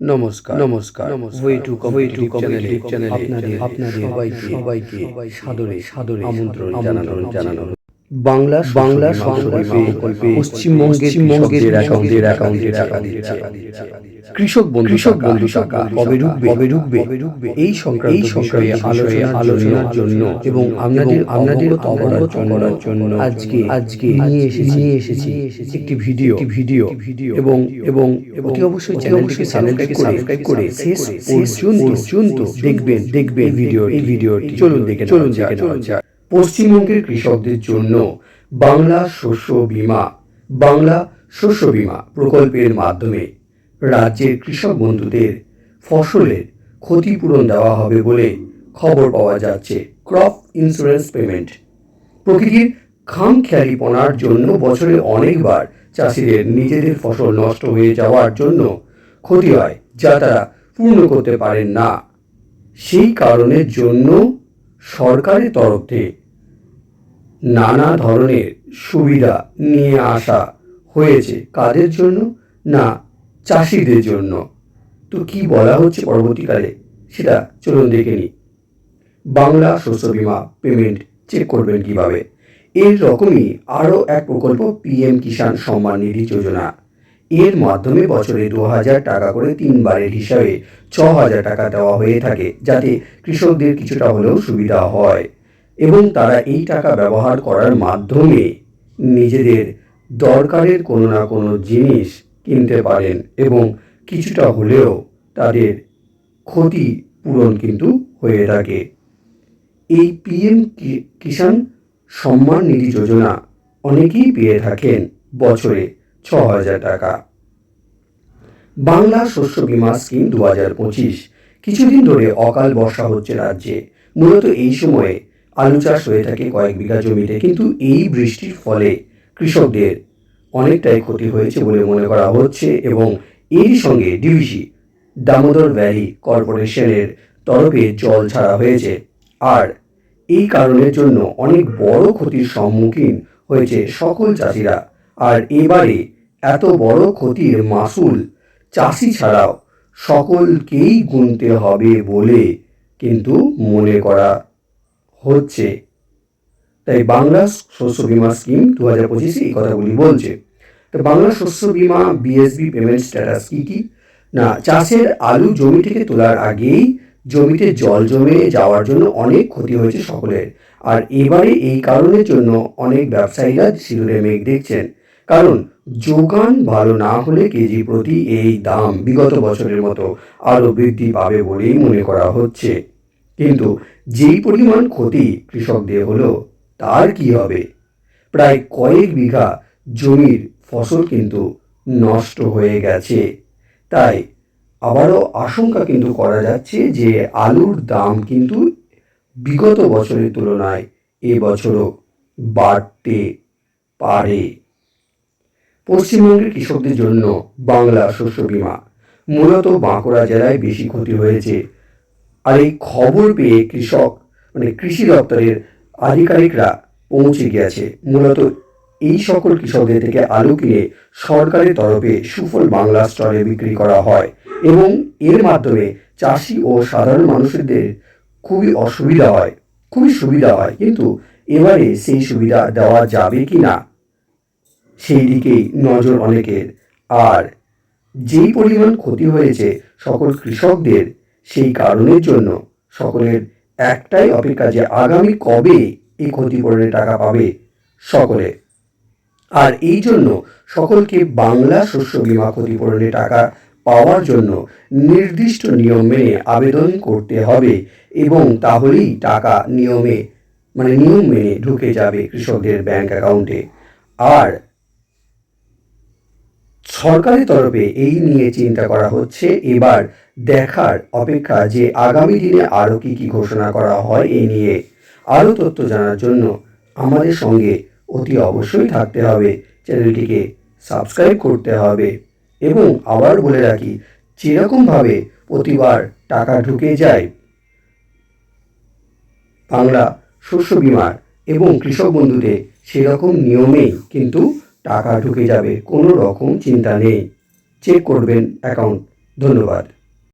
নমস্কার নমস্কার। Way to way to চ্যানেলে চ্যানেলে আপনাদের আপনাদের সবাইকে সবাইকে সাদরে সাদরে আমন্ত্রণ জানানো জানানো বাংলা বাংলা সংকল্পে পশ্চিমবঙ্গের পশ্চিমবঙ্গের অ্যাকাউন্টের অ্যাকাউন্টে টাকা দিচ্ছে। কৃষক বন্ধু কৃষক বন্ধু টাকা কবে ঢুকবে? কবে ঢুকবে? এই সংক্রান্ত এই বিষয়ে আলোচনা আলোচনার জন্য এবং আপনাদের আপনাদের অবগত করার জন্য আজকে আজকে নিয়ে এসেছি। নিয়ে এসেছি একটি ভিডিও। Video video. এবং এবং অতি অবশ্যই চ্যানেলটিকে চ্যানেলটিকে সাবস্ক্রাইব করে শেষ পর্যন্ত দেখবেন দেখবেন ভিডিও এই ভিডিওটি চলুন দেখে চলুন দেখে যাক। পশ্চিমবঙ্গের কৃষকদের জন্য বাংলা শস্য বীমা, বাংলা শস্য বীমা প্রকল্পের মাধ্যমে রাজ্যের কৃষক বন্ধুদের ফসলের ক্ষতিপূরণ দেওয়া হবে বলে খবর পাওয়া যাচ্ছে ক্রপ ইন্স্যুরেন্স পেমেন্ট। প্রকৃতির খামখেয়ালিপনার জন্য বছরে অনেকবার চাষিদের নিজেদের ফসল নষ্ট হয়ে যাওয়ার জন্য ক্ষতি হয় যা তারা পূর্ণ করতে পারেন না। সেই কারণের জন্য সরকারের তরফ নানা ধরনের সুবিধা নিয়ে আসা হয়েছে কাদের জন্য? না, চাষিদের জন্য। তো কি বলা হচ্ছে পরবর্তীকালে? সেটা চলুন দেখে নিই। বাংলা শস্য বীমা পেমেন্ট চেক করবেন কীভাবে? এর রকমই আরও এক প্রকল্প, পিএম কিষাণ সম্মান নিধি যোজনা। এর মাধ্যমে বছরে দু হাজার টাকা করে তিনবারের হিসাবে ছ হাজার টাকা দেওয়া হয়ে থাকে, যাতে কৃষকদের কিছুটা হলেও সুবিধা হয়। এবং তারা এই টাকা ব্যবহার করার মাধ্যমে নিজেদের দরকারের কোনো না কোনো জিনিস কিনতে পারেন এবং কিছুটা হলেও তাদের ক্ষতি পূরণ কিন্তু হয়ে থাকে। এই পিএম কিষাণ সম্মান নিধি যোজনা অনেকেই পেয়ে থাকেন বছরে। ছ হাজার টাকা। বাংলা শস্য বীমা স্কিম দু হাজার পঁচিশ। কিছুদিন ধরে অকাল বর্ষা হচ্ছে রাজ্যে। মূলত এই সময়ে আলু চাষ হয়ে থাকে কয়েক বিঘা জমিতে, কিন্তু এই বৃষ্টির ফলে কৃষকদের অনেকটাই ক্ষতি হয়েছে বলে মনে করা হচ্ছে এবং এর সঙ্গে ডিভিসি, দামোদর ভ্যালি কর্পোরেশনের তরফে জল ছাড়া হয়েছে। আর এই কারণের জন্য অনেক বড় ক্ষতির সম্মুখীন হয়েছে সকল চাষিরা। আর এবারে এত বড় ক্ষতির মাসুল চাষি ছাড়াও সকলকেই গুনতে হবে বলে কিন্তু মনে করা হচ্ছে। তাই বাংলা শস্য বীমা স্কিম দু হাজার পঁচিশে এই কথাগুলি বলছে। তো Bangla Shasya Bima BSB payment status কী কী? না, চাষের আলু জমি থেকে তোলার আগেই জমিতে জল জমে যাওয়ার জন্য অনেক ক্ষতি হয়েছে সকলের। আর এবারে এই কারণের জন্য অনেক ব্যবসায়ীরা সিঁদুরে মেঘ দেখছেন। কারণ যোগান ভালো না হলে কেজি প্রতি এই দাম বিগত বছরের মতো আরও বৃদ্ধি পাবে বলেই মনে করা হচ্ছে। কিন্তু যেই পরিমাণ ক্ষতি কৃষকদের হলো, তার কি হবে? প্রায় কয়েক বিঘা জমির ফসল কিন্তু নষ্ট হয়ে গেছে। তাই আবারও আশঙ্কা কিন্তু করা যাচ্ছে যে আলুর দাম কিন্তু বিগত বছরের তুলনায় এবছরও বাড়তে পারে। পশ্চিমবঙ্গের কৃষকদের জন্য বাংলা শস্য বীমা। মূলত বাঁকুড়া জেলায় বেশি ক্ষতি হয়েছে। আর এই খবর পেয়ে কৃষক মানে কৃষি দপ্তরের আধিকারিকরা পৌঁছে গেছে মূলত এই সকল কৃষকদের থেকে আলু কিনে সরকারের তরফে সুফল বাংলা স্টলে বিক্রি করা হয় এবং এর মাধ্যমে চাষি ও সাধারণ মানুষদের খুবই অসুবিধা হয়, খুবই সুবিধা হয়। কিন্তু এবারে সেই সুবিধা দেওয়া যাবে কি না সেই দিকেই নজর অনেকের। আর যেই পরিমাণ ক্ষতি হয়েছে সকল কৃষকদের, সেই কারণের জন্য সকলের একটাই অপেক্ষা যে আগামী কবে এই ক্ষতিপূরণের টাকা পাবে সকলে। আর এই জন্য সকলকে বাংলা শস্য বীমা ক্ষতিপূরণের টাকা পাওয়ার জন্য নির্দিষ্ট নিয়ম মেনে আবেদন করতে হবে এবং তাহলেই টাকা নিয়মে মানে নিয়ম মেনে ঢুকে যাবে কৃষকদের ব্যাংক অ্যাকাউন্টে। আর সরকারি তরফে এই নিয়ে চিন্তা করা হচ্ছে। এবার দেখার অপেক্ষা যে আগামী দিনে আরও কী কী ঘোষণা করা হয় এই নিয়ে আরও তথ্য জানার জন্য আমাদের সঙ্গে অতি অবশ্যই থাকতে হবে। চ্যানেলটিকে সাবস্ক্রাইব করতে হবে। এবং আবার বলে রাখি যেরকমভাবে প্রতিবার টাকা ঢুকে যায়, বাংলা শস্য বিমার এবং কৃষক বন্ধুদের সেরকম নিয়মেই কিন্তু টাকা ঢুকে যাবে কোনো রকম চিন্তা নেই। চেক করবেন অ্যাকাউন্ট ধন্যবাদ।